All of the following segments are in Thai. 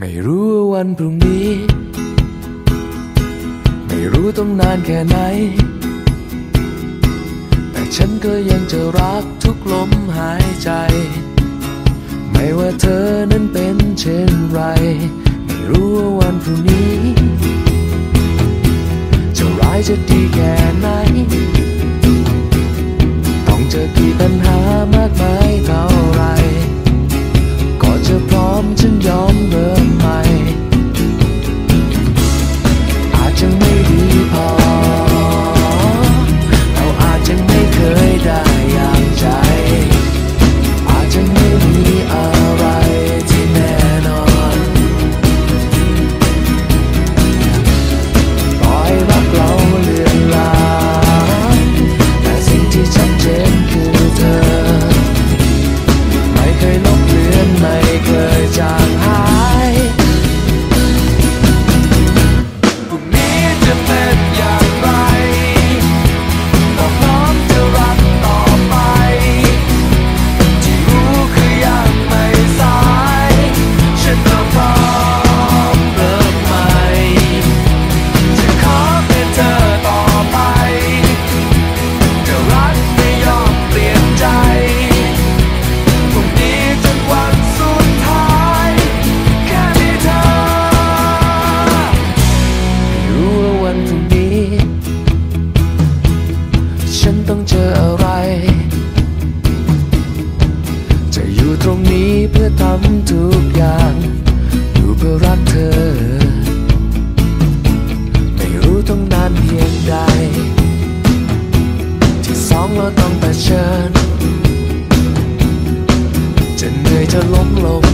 ไม่รู้ว่าวันพรุ่งนี้ ไม่รู้ต้องนานแค่ไหน แต่ฉันก็ยังจะรักทุกลมหายใจ ไม่ว่าเธอนั้นเป็นเช่นไร ไม่รู้ว่าวันพรุ่งนี้ จะร้ายจะดี The long long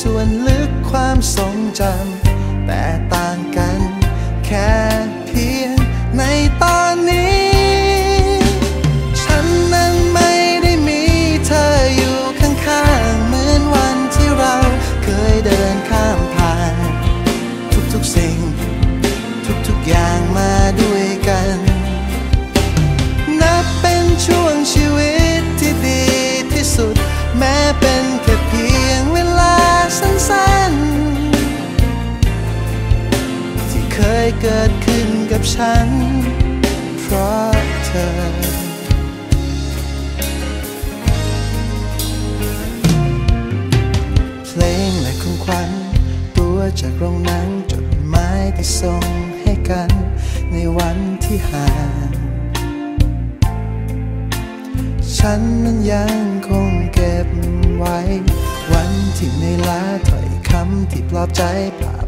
ส่วนลึกความทรงจำแต่ เกิดขึ้นกับฉัน เพราะเธอ เพลงและของขวัญตัวจากโรงหนังจดหมายที่ส่งให้กัน ในวันที่ห่างฉันนั้นยังคงเก็บไว้ วันที่ในลาถ้อยคำที่ปลอบใจภาพ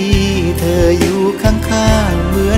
ี